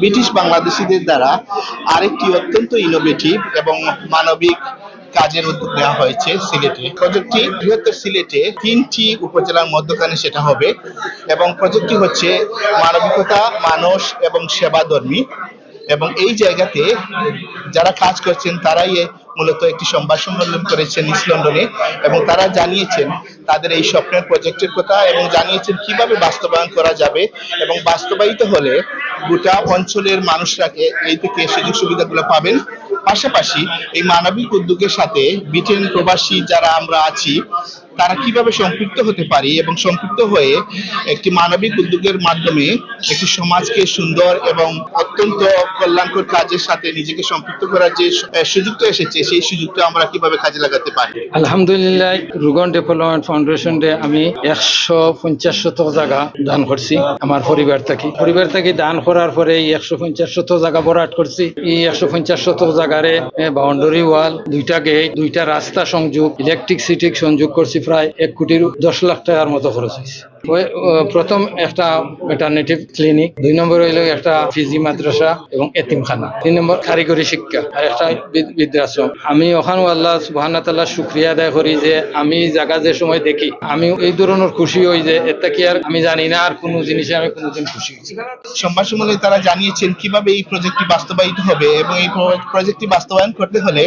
British বাংলাদেশিদের দ্বারা আরেকটি অত্যন্ত ইনোভেটিভ এবং মানবিক কাজের উদ্যোগ নেওয়া হয়েছে সিলেটে। প্রজেক্টটি বৃহত্তর সিলেটে তিনটি উপজেলার মধ্যখানে সেটা হবে এবং প্রজেক্টটি হচ্ছে মানবিকতা, মানুষ এবং সেবাধর্মী এবং এই জায়গাতে যারা কাজ করছেন তারাই মূলত একটি সংবাদ সম্মেলন করেছেন ইস্ট লন্ডনে এবং তারা জানিয়েছেন তাদের এই স্বপ্নের প্রজেক্টের কথা এবং জানিয়েছেন কীভাবে বাস্তবায়ন করা যাবে এবং বাস্তবায়িত হলে গোটা অঞ্চলের মানুষরা এই থেকে সুযোগ সুবিধাগুলো পাবেন। পাশাপাশি এই মানবিক উদ্যোগের সাথে ব্রিটেন প্রবাসী যারা আমরা আছি তারা কীভাবে সম্পৃক্ত হতে পারি এবং সম্পৃক্ত হয়ে একটি মানবিক উদ্যোগের মাধ্যমে একটি সমাজকে সুন্দর এবং অত্যন্ত কল্যাণকর কাজের সাথে নিজেকে সম্পৃক্ত করার যে সুযোগটা এসেছে, সেই সুযোগটা আমরা কীভাবে কাজে লাগাতে পারি? আলহামদুলিল্লাহ, রুগন ডেভেলপমেন্ট ফাউন্ডেশন ডে আমি একশো পঞ্চাশ শতক জায়গা দান করছি আমার পরিবার থেকে। পরিবার থেকে দান করার পরে এই একশো পঞ্চাশ শতক জায়গা বরাট করছি। এই একশো পঞ্চাশ শতক জায়গারে বাউন্ডারি ওয়াল দুইটা গেট দুইটা রাস্তা সংযোগ ইলেকট্রিক সিটি সংযোগ করছি প্রায় এক কোটির দশ লাখ টাকার মতো খরচ হয়েছে। প্রথম একটা মেটার্নিটি ক্লিনিক দুই নম্বর হইল একটা ফিজি মাদ্রাসা এবং এতিমখানা। তিন নম্বর কারিগরি শিক্ষা আর একটা বৃদ্ধাশ্রম। আমি ওখানে আল্লাহ সুবাহান তাল্লাহ শুক্রিয়া আদায় করি যে আমি জায়গা যে সময় দেখি, আমি এই ধরনের খুশি হই যে এটা কি আর আমি জানি না আর কোনো জিনিসে আমি কোনোদিন খুশি হয়েছি সংবাদ সম্মেলনে তারা জানিয়েছেন কীভাবে এই প্রজেক্টটি বাস্তবায়িত হবে এবং এই প্র- প্রজেক্টটি বাস্তবায়ন করতে হলে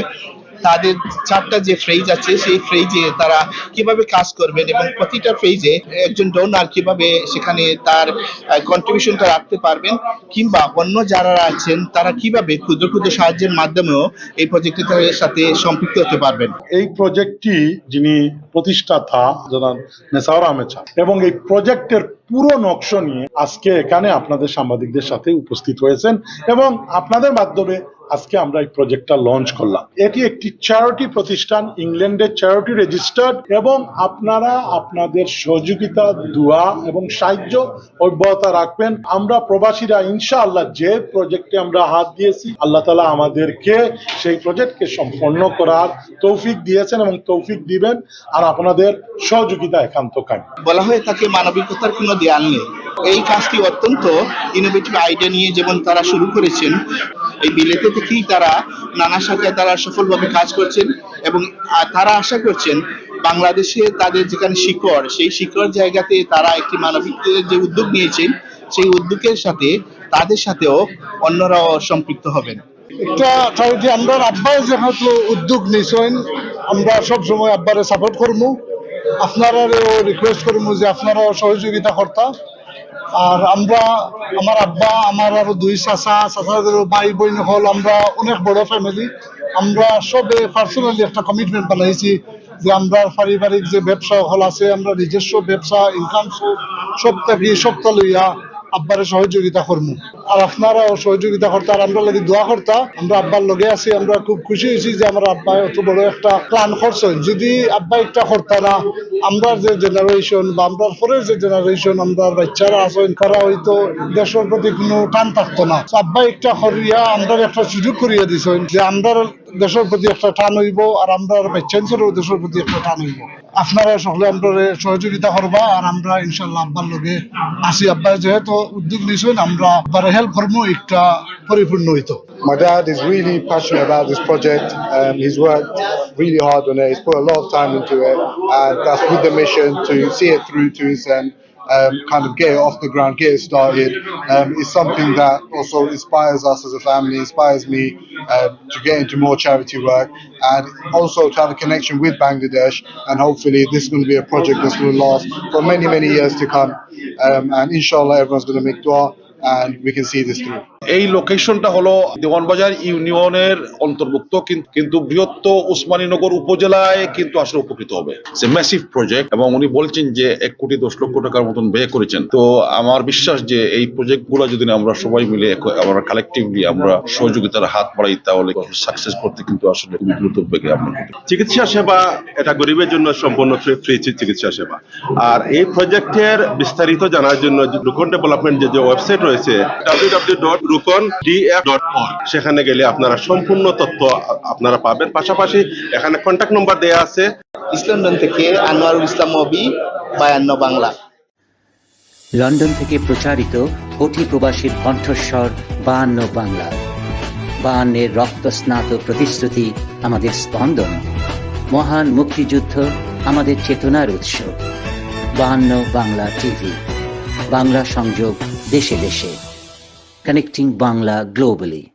তাদের চারটা যে ফ্রেজ আছে, সেই ফ্রেজে তারা কীভাবে কাজ করবেন এবং প্রতিটা ফ্রেজে একজন ডোনার কীভাবে সেখানে তার কন্ট্রিবিউশনটা রাখতে পারবেন কিংবা অন্য যারা আছেন, তারা কীভাবে ক্ষুদ্র ক্ষুদ্র সাহায্যের মাধ্যমেও এই প্রজেক্টের সাথে সম্পৃক্ত হতে পারবেন? এই প্রজেক্টটি যিনি প্রতিষ্ঠাতা, জনাব নেসার আহমেদ এবং এই প্রজেক্টের পুরো নকশ নিয়ে আজকে এখানে আপনাদের সাংবাদিকদের সাথে উপস্থিত হয়েছেন এবং আপনাদের মাধ্যমে আজকে আমরা এই প্রজেক্টটা লঞ্চ করলাম। এটি একটি চ্যারিটি প্রতিষ্ঠান ইংল্যান্ডের চ্যারিটি রেজিস্টার্ড এবং আপনারা আপনাদের সহযোগিতা, দোয়া এবং সাহায্য অব্যাহত রাখবেন। আমরা প্রবাসীরা ইনশাআল্লাহ যে প্রজেক্টে আমরা হাত দিয়েছি, আল্লাহ তালা আমাদেরকে সেই প্রজেক্টকে সম্পন্ন করার তৌফিক দিয়েছেন এবং তৌফিক দিবেন আর আপনাদের সহযোগিতা একান্ত কাজ বলা হয়ে থাকে মানবিকতার কোনো দেয়াল নেই। এই কাজটি অত্যন্ত ইনোভেটিভ আইডিয়া নিয়ে যেমন তারা শুরু করেছেন এই বিলেতে থেকেই তারা নানা শাখায় তারা সফলভাবে কাজ করছেন এবং তারা আশা করছেন বাংলাদেশে তাদের যেখানে শিকড়, সেই শিকড় জায়গাতে তারা একটি মানবিক যে উদ্যোগ নিয়েছেন, সেই উদ্যোগের সাথে তাদের সাথেও অন্যরাও সম্পৃক্ত হবেন। একটা আমরা আব্বাই যেহেতু উদ্যোগ নিছেন আমরা সব সময় আব্বারে সাপোর্ট করব। আপনারাও রিকোয়েস্ট করব যে আপনারাও সহযোগিতা করতা। আর আমরা, আমার আব্বা, আমার আরও দুই চাচা, চাচাদের ভাই, বোন হল আমরা অনেক বড় ফ্যামিলি আমরা সবে পার্সোনালি একটা কমিটমেন্ট বানাইছি যে আমরা পারিবারিক যে ব্যবসা হল আছে, আমরা নিজস্ব ব্যবসা ইনকাম সব থেকে সপ্তাহ লইয়া আব্বারে সহযোগিতা করব আর আপনারাও সহযোগিতা করতে, আর আমরা লাগে দোয়া করতা, আমরা আব্বার লগে আছি, আমরা খুব খুশি হয়েছি যে আমার আব্বাই অত বড় একটা প্ল্যান করছেন যদি আব্বা একটা করতা না, আমরা যে জেনারেশন বা আমরা পরের যে জেনারেশন আমরা বাচ্চারা আছেন তারা হয়তো দেশের প্রতি কোনো টান থাকতো না। আব্বা একটা করিয়া আমরা একটা সুযোগ করিয়া দিছেন যে আমরা দেশের প্রতি একটা টান হইব আর আমরা বাচ্চাদেরও দেশের প্রতি একটা টান হইব আপনারা সকলে আমরা সহযোগিতা করবা আর আমরা ইনশাল্লাহ আব্বার লগে আসি আব্বা যেহেতু উদ্যোগ নিয়েছেন আমরা আব্বার হেল্প করব একটা পরিপূর্ণ হইতো My dad is really passionate about this project. Um, he's worked really hard on it. He's put a lot of time into it, and that's with the mission to see it through to its end. Um, kind of get it off the ground, get it started. Um, it's something that also inspires us as a family, inspires me uh, to get into more charity work, and also to have a connection with Bangladesh. And hopefully, this is going to be a project that's going to last for many, many years to come. Um, and inshallah, everyone's going to make dua, and we can see this through. এই লোকেশনটা হলো দেওয়ানবাজার ইউনিয়নের অন্তর্ভুক্ত কিন্তু বৃহত্তর উসমানীনগর উপজেলায় কিন্তু আসলে উপকৃত হবে। সে ম্যাসিভ প্রজেক্ট এবং উনি বলছেন যে এক কোটি দশ লক্ষ টাকার মতন ব্যয় করেছেন। তো আমার বিশ্বাস যে এই প্রজেক্টগুলো যদি আমরা সবাই মিলে আমরা কালেকটিভলি আমরা সহযোগিতার হাত বাড়াই, তাহলে সাকসেস করতে কিন্তু আসলে দ্রুত বেগে আমরা চিকিৎসা সেবা এটা গরিবের জন্য সম্পূর্ণ ফ্রি চিকিৎসা সেবা। আর এই প্রজেক্টের বিস্তারিত জানার জন্য রুকন ডেভেলপমেন্ট যে ওয়েবসাইট রয়েছে W W dot Rukon DF dot সেখানে গেলে আপনারা সম্পূর্ণ তথ্য আপনারা পাবেন। পাশাপাশি এখানে কন্ট্যাক্ট নম্বর দেয়া আছে। ইস্ট লন্ডন থেকে আনোয়ারুল ইসলাম মবি বায়ান্ন বাংলা। লন্ডন থেকে প্রচারিত কোটি প্রবাসীর কণ্ঠস্বর বায়ান্ন বাংলা। বায়ান্নের রক্তস্নাত প্রতিশ্রুতি আমাদের স্পন্দন। মহান মুক্তিযুদ্ধ আমাদের চেতনার উৎস। বায়ান্ন বাংলা টিভি। বাংলা সংযোগ দেশে দেশে। connecting Bangla globally.